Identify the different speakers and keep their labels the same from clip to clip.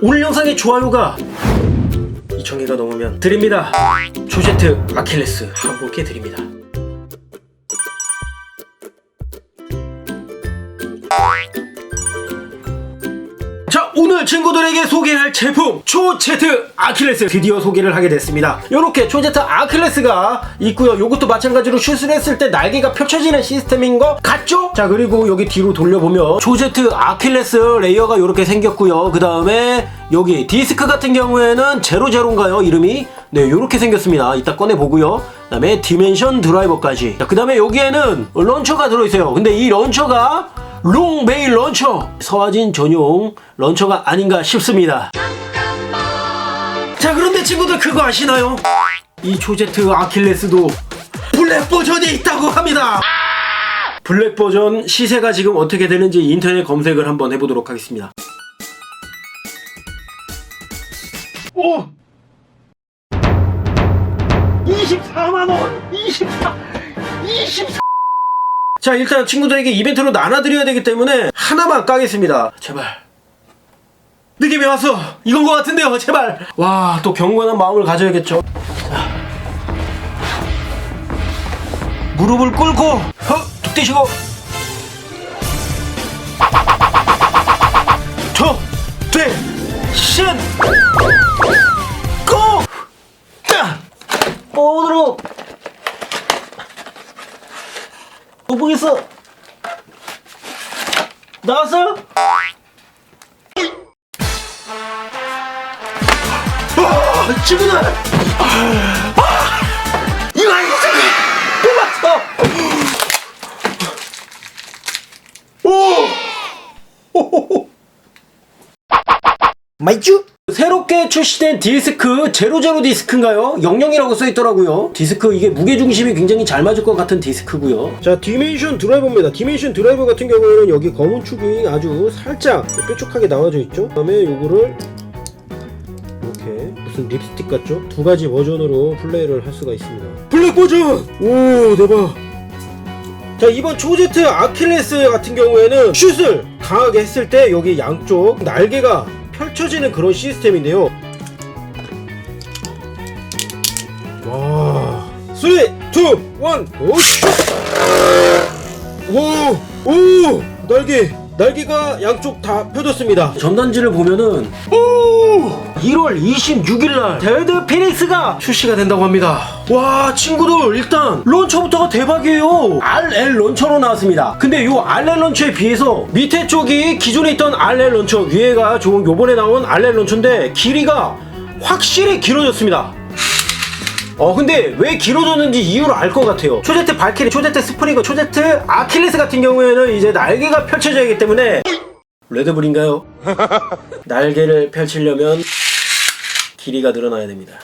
Speaker 1: 오늘 영상의 좋아요가 2,000개가 넘으면 드립니다. 조제트 아킬레스 한 분께 드립니다. 친구들에게 소개할 제품 초제트 아킬레스 드디어 소개를 하게 됐습니다. 이렇게 초제트 아킬레스가 있고요. 요것도 마찬가지로 슛을 했을 때 날개가 펼쳐지는 시스템인 거 같죠? 자 그리고 여기 뒤로 돌려보면 초제트 아킬레스 레이어가 이렇게 생겼고요. 그 다음에 여기 디스크 같은 경우에는 제로제로인가요? 이름이? 네 이렇게 생겼습니다. 이따 꺼내보고요. 그 다음에 디멘션 드라이버까지. 그 다음에 여기에는 런처가 들어있어요. 근데 이 런처가 롱 메일 런처 서화진 전용 런처가 아닌가 싶습니다 자 그런데 친구들 그거 아시나요? 이 조제트 아킬레스도 블랙 버전이 있다고 합니다 블랙 버전 시세가 지금 어떻게 되는지 인터넷 검색을 한번 해보도록 하겠습니다 오! 24만원! 24! 24! 자 일단 친구들에게 이벤트로 나눠드려야 되기 때문에 하나만 까겠습니다. 제발. 느낌이 왔어 이건 것 같은데요 제발. 와 또 경건한 마음을 가져야겠죠. 자. 무릎을 꿇고 헉뚝 저, 돼, 신, 고! 자! 오늘은 못 보겠어. 나왔어요? 아, 친구들! 아, 이거 아니지? 뽑았어! 오! 마이쭈? 새롭게 출시된 디스크 제로제로 디스크인가요? 00이라고 써있더라고요 디스크 이게 무게중심이 굉장히 잘 맞을 것 같은 디스크고요 자 디멘션 드라이버입니다 디멘션 드라이버 같은 경우에는 여기 검은 축이 아주 살짝 뾰족하게 나와져 있죠 그 다음에 요거를 이렇게 무슨 립스틱 같죠? 두 가지 버전으로 플레이를 할 수가 있습니다 블랙 버전! 오 대박 자 이번 초제트 아킬레스 같은 경우에는 슛을 강하게 했을 때 여기 양쪽 날개가 펼쳐지는 그런 시스템인데요 와 3, 2, 1, 오 슛! 오! 오! 날개 날개가 양쪽 다 펴졌습니다 전단지를 보면은 오! 1월 26일 날 데드 피닉스가 출시가 된다고 합니다. 와 친구들 일단 런처부터가 대박이에요. RL 런처로 나왔습니다. 근데 요 RL 런처에 비해서 밑에 쪽이 기존에 있던 RL 런처 위에가 좋은 요번에 나온 RL 런처인데 길이가 확실히 길어졌습니다. 어 근데 왜 길어졌는지 이유를 알 것 같아요. 초제트 발키리, 초제트 스프링거, 초제트 아킬레스 같은 경우에는 이제 날개가 펼쳐져야 하기 때문에 레드불인가요? 날개를 펼치려면 길이가 늘어나야 됩니다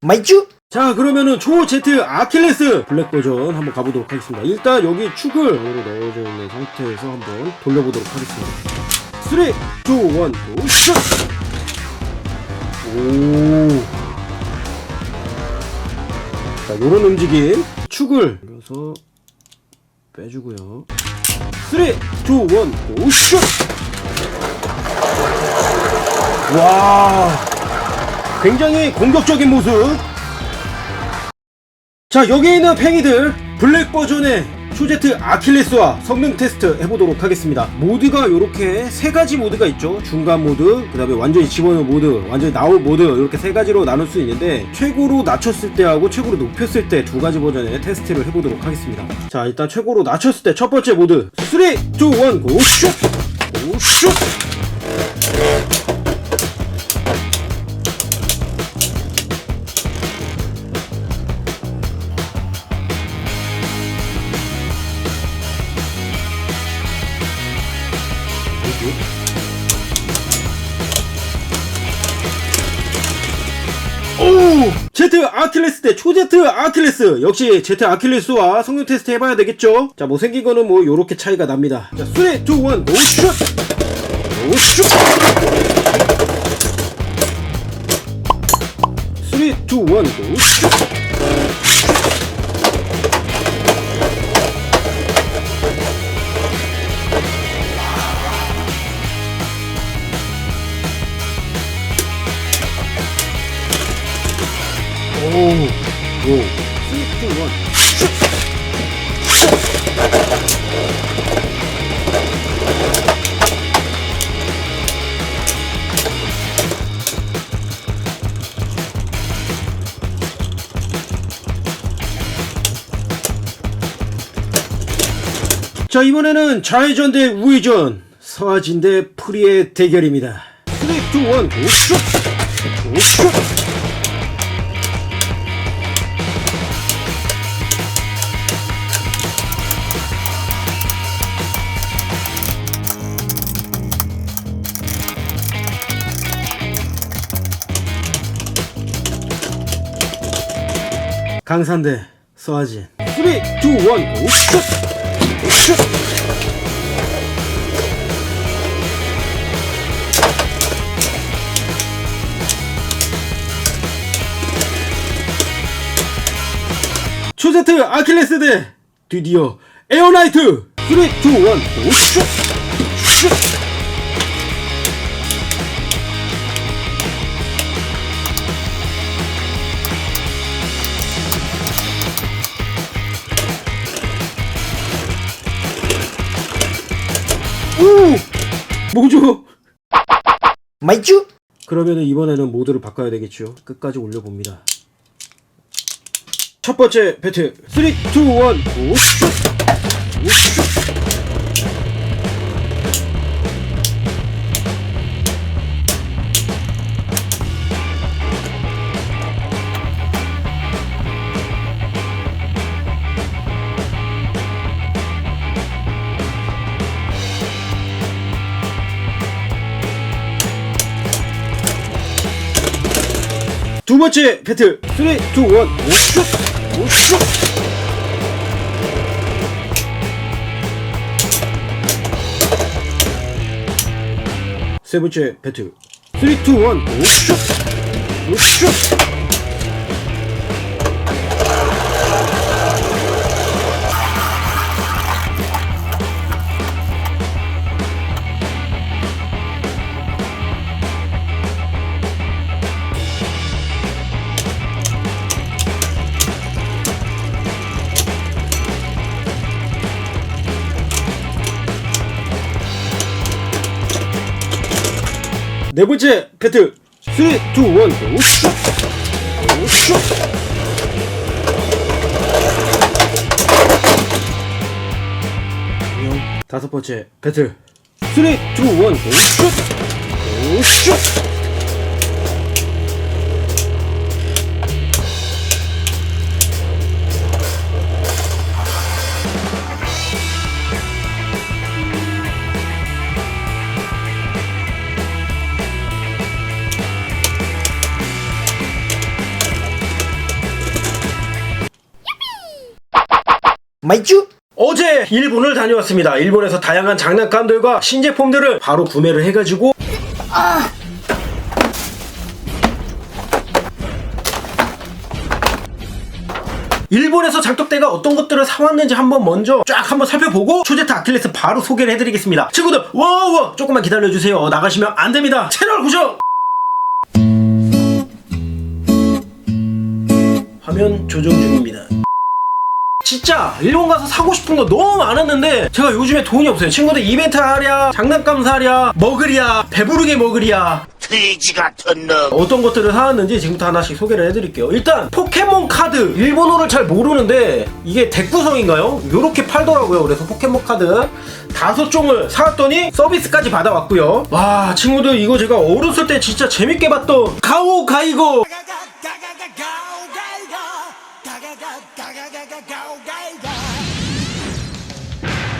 Speaker 1: 마이쭈? 자 그러면은 초제트 아킬레스 블랙 버전 한번 가보도록 하겠습니다 일단 여기 축을 넣어져 있는 상태에서 한번 돌려보도록 하겠습니다 3, 2, 1, 고! 슛! 오 자, 요런 움직임. 축을 올려서 빼주고요. 3, 2, 1, 고, 슛! 와. 굉장히 공격적인 모습. 자, 여기 있는 팽이들, 블랙 버전의 초제트 아킬레스와 성능 테스트 해보도록 하겠습니다. 모드가 이렇게 세 가지 모드가 있죠. 중간 모드, 그 다음에 완전히 집어넣은 모드, 완전히 나올 모드, 이렇게 세 가지로 나눌 수 있는데, 최고로 낮췄을 때 하고 최고로 높였을 때 두 가지 버전의 테스트를 해보도록 하겠습니다. 자, 일단 최고로 낮췄을 때 첫 번째 모드, 3, 2, 1, 고, 슛! 고, 슛! 오! 제트 아킬레스 대 초제트 아킬레스! 역시 제트 아킬레스와 성능 테스트 해봐야 되겠죠? 자 뭐 생긴 거는 뭐 요렇게 차이가 납니다. 자 3, 2, 1 노슛! 노슛! 3, 2, 1 노슛 자 이번에는 좌회전 대 우회전 서하진 대 프리의 대결입니다. 3, 2, 1 고쇼 고쇼 강산대 서하진. 3, 2, 1 고쇼 고쇼 초제트 아킬레스 대 드디어 에어나이트! 3, 2, 1 오쇼 슛 오! 뭐죠?
Speaker 2: 마이쭈
Speaker 1: 그러면 이번에는 모드를 바꿔야 되겠죠. 끝까지 올려봅니다. 첫 번째 배틀 3, 2, 1 오쇼 오쇼 두 번째 배틀. 3, 2, 1 오쇼 오쇼 세 번째 배틀. 3, 2, 1 오쇼 오쇼 네 번째 배틀. 3, 2, 1 오쇼 오쇼 다섯 번째 배틀. 3, 2, 1 오쇼
Speaker 2: 마이쭈
Speaker 1: 어제 일본을 다녀왔습니다. 일본에서 다양한 장난감들과 신제품들을 바로 구매를 해가지고 일본에서 장독대가 어떤 것들을 사왔는지 한번 먼저 쫙 한번 살펴보고 초제트 아킬레스 바로 소개를 해드리겠습니다. 친구들 와우 조금만 기다려주세요. 나가시면 안 됩니다. 채널 고정. 화면 조정 중입니다. 진짜 일본 가서 사고 싶은 거 너무 많았는데 제가 요즘에 돈이 없어요. 친구들 이벤트 하랴 장난감 사랴 먹으랴 배부르게 먹으랴.
Speaker 3: 돼지 같은 놈.
Speaker 1: 어떤 것들을 사왔는지 지금부터 하나씩 소개를 해드릴게요. 일단 포켓몬 카드. 일본어를 잘 모르는데 이게 덱 구성인가요? 이렇게 팔더라고요. 그래서 포켓몬 카드 다섯 종을 사왔더니 서비스까지 받아왔고요. 와 친구들 이거 제가 어렸을 때 진짜 재밌게 봤던 가오 가이고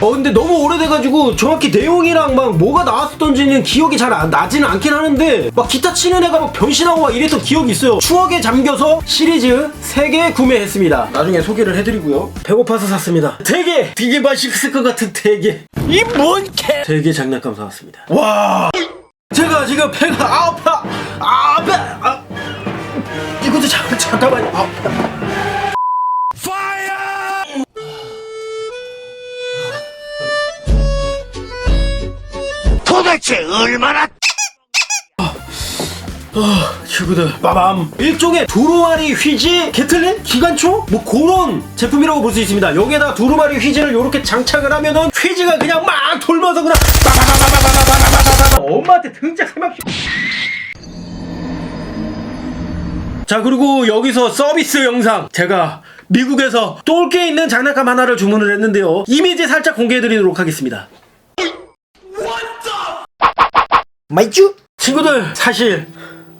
Speaker 1: 어 근데 너무 오래돼가지고 정확히 내용이랑 막 뭐가 나왔었던지는 기억이 잘 안, 나지는 않긴 하는데 막 기타 치는 애가 막 변신하고 막 이랬던 기억이 있어요. 추억에 잠겨서 시리즈 3개 구매했습니다. 나중에 소개를 해드리고요. 배고파서 샀습니다. 되게 되게 맛있을 것 같은 되게
Speaker 3: 이뭔 개?
Speaker 1: 되게 장난감 사왔습니다. 와! 제가 지금 배가 아파! 아파 아, 이것도 잠, 잠깐만요. 아파
Speaker 3: 도대체 얼마나
Speaker 1: 아, 친구들, 빠밤. 일종의 두루마리 휘지 게틀린 기관총? 뭐 그런 제품이라고 볼 수 있습니다. 여기에다 두루마리 휘지를 이렇게 장착을 하면은 휘지가 그냥 막 돌면서 그냥 빠바바바바바바바바바바 엄마한테 등짝 세막 자 그리고 여기서 서비스 영상 제가 미국에서 똘게 있는 장난감 하나를 주문을 했는데요 이미지 살짝 공개해드리도록 하겠습니다
Speaker 2: 마이쭈?
Speaker 1: 친구들 사실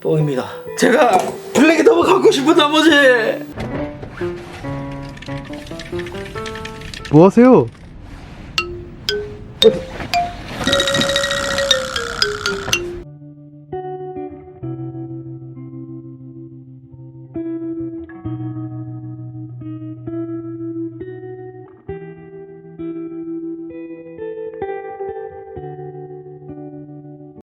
Speaker 1: 뻥입니다. 제가 블랙이 너무 갖고 싶은 나머지.
Speaker 4: 뭐 하세요?